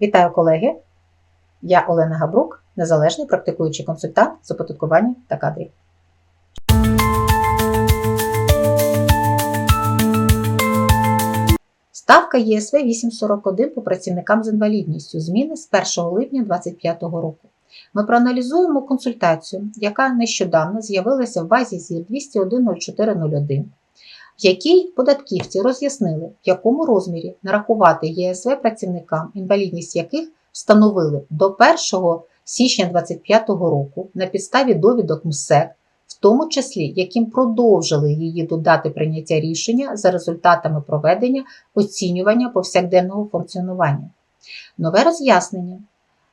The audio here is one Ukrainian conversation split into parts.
Вітаю колеги! Я Олена Габрук, незалежний практикуючий консультант з оподаткування та кадрів. Ставка ЄСВ 841 по працівникам з інвалідністю. Зміни з 1 липня 2025 року. Ми проаналізуємо консультацію, яка нещодавно з'явилася в базі ЗІР 2010401, в якій податківці роз'яснили, в якому розмірі нарахувати ЄСВ працівникам, інвалідність яких встановили до 1 січня 2025 року на підставі довідок МСЕК, в тому числі яким продовжили її до дати прийняття рішення за результатами проведення оцінювання повсякденного функціонування. Нове роз'яснення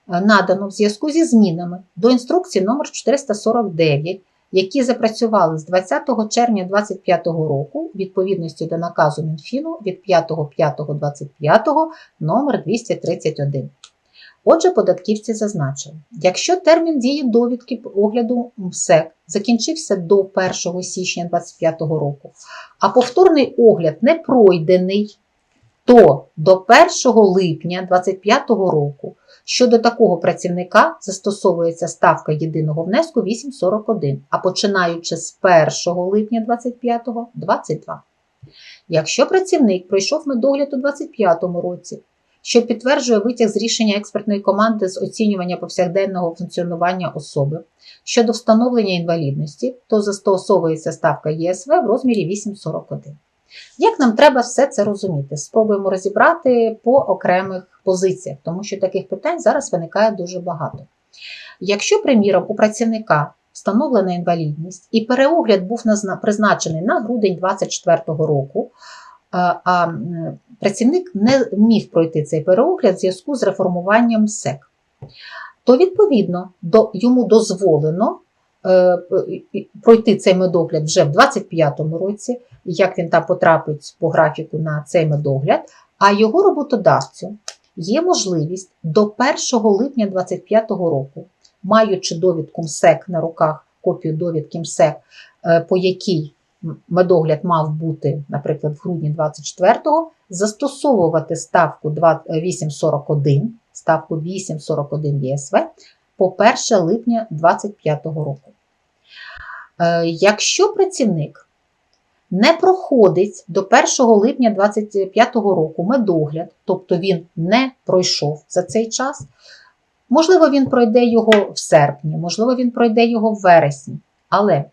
е, надано в зв'язку зі змінами до інструкції номер 449 які запрацювали з 20 червня 2025 року відповідності до наказу Мінфіну від 5.5.25 номер 231. Отже, податківці зазначили, якщо термін дії довідки огляду МСЕК закінчився до 1 січня 2025 року, а повторний огляд не пройдений, то до 1 липня 2025 року щодо такого працівника застосовується ставка єдиного внеску 8,41, а починаючи з 1 липня 2025 – 22. Якщо працівник пройшов медогляд у 2025 році, що підтверджує витяг з рішення експертної команди з оцінювання повсякденного функціонування особи щодо встановлення інвалідності, то застосовується ставка ЄСВ в розмірі 8,41. Як нам треба все це розуміти? Спробуємо розібрати по окремих позиціях, тому що таких питань зараз виникає дуже багато. Якщо, приміром, у працівника встановлена інвалідність і переогляд був призначений на грудень 2024 року, а працівник не міг пройти цей переогляд в зв'язку з реформуванням СЕК, то відповідно до, йому дозволено е, пройти цей медогляд вже в 2025 році, як він там потрапить по графіку на цей медогляд, а його роботодавцю є можливість до 1 липня 2025 року, маючи довідку МСЕК на руках, копію довідки МСЕК, е, по якій медогляд мав бути, наприклад, в грудні 24-го, застосовувати ставку 8,41, ставку 8,41 ЄСВ по 1 липня 2025 року. Е, якщо працівник не проходить до 1 липня 2025 року медогляд, тобто він не пройшов за цей час, можливо, він пройде його в серпні, можливо, він пройде його в вересні, але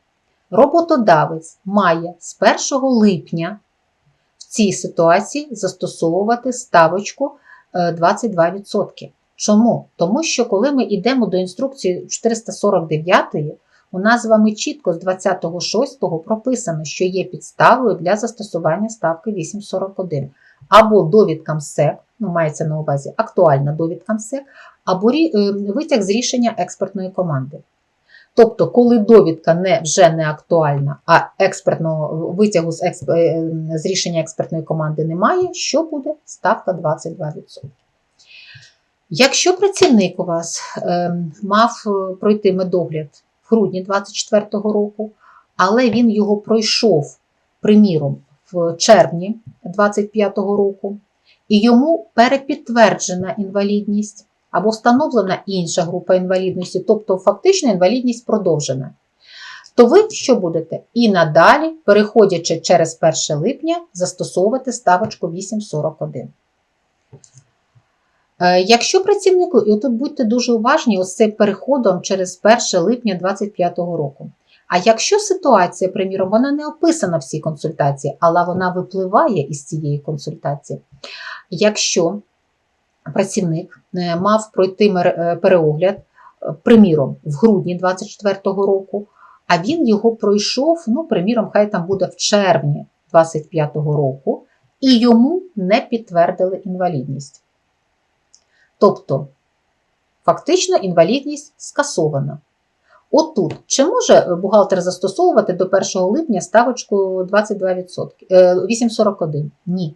роботодавець має з 1 липня в цій ситуації застосовувати ставочку 22%. Чому? Тому що коли ми йдемо до інструкції 449, у нас з вами чітко з 26-го прописано, що є підставою для застосування ставки 841. Або довідка МСЕК, ну мається на увазі актуальна довідка МСЕК, або витяг з рішення експертної команди. Тобто, коли довідка не, вже не актуальна, а експертного витягу з, експ, з рішення експертної команди немає, що буде? Ставка 22%. Якщо працівник у вас е, мав пройти медогляд в грудні 2024 року, але він його пройшов, приміром, в червні 2025 року, і йому перепідтверджена інвалідність або встановлена інша група інвалідності, тобто фактично інвалідність продовжена, то ви що будете? І надалі, переходячи через 1 липня, застосовувати ставочку 841. Е, якщо працівнику, і тут будьте дуже уважні, ось переходом через 1 липня 2025 року. А якщо ситуація, приміром, вона не описана в цій консультації, але вона випливає із цієї консультації. Якщо працівник е, мав пройти е, переогляд, приміром, в грудні 2024 року, а він його пройшов, ну, приміром, хай там буде в червні 2025 року, і йому не підтвердили інвалідність. Тобто, фактично інвалідність скасована. Отут, чи може бухгалтер застосовувати до 1 липня ставочку 22%, 8,41? Е, Ні.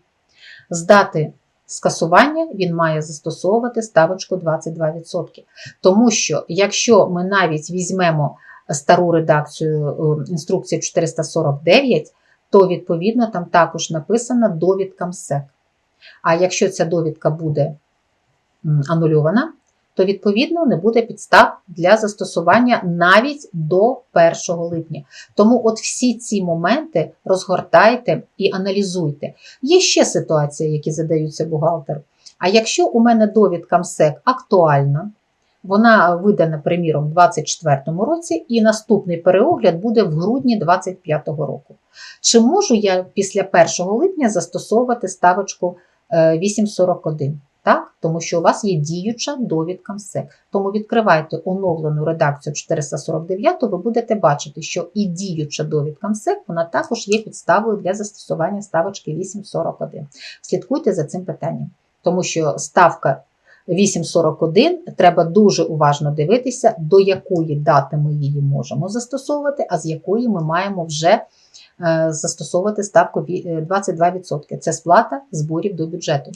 З дати скасування він має застосовувати ставочку 22%. Тому що, якщо ми навіть візьмемо стару редакцію е, інструкції 449, то відповідно там також написана довідка МСЕК. А якщо ця довідка буде анульована, то відповідно не буде підстав для застосування навіть до 1 липня. Тому от всі ці моменти розгортайте і аналізуйте. Є ще ситуації, які задаються бухгалтеру. А якщо у мене довідка МСЕК актуальна, вона видана, приміром, у 2024 році, і наступний переогляд буде в грудні 2025 року. Чи можу я після 1 липня застосовувати ставочку е, 841? Так? Тому що у вас є діюча довідка МСЕК. Тому відкривайте оновлену редакцію 449, ви будете бачити, що і діюча довідка МСЕК, вона також є підставою для застосування ставочки 841. Слідкуйте за цим питанням, тому що ставка 841 треба дуже уважно дивитися, до якої дати ми її можемо застосовувати, а з якої ми маємо вже е, застосовувати ставку е, 22%. Це сплата зборів до бюджету.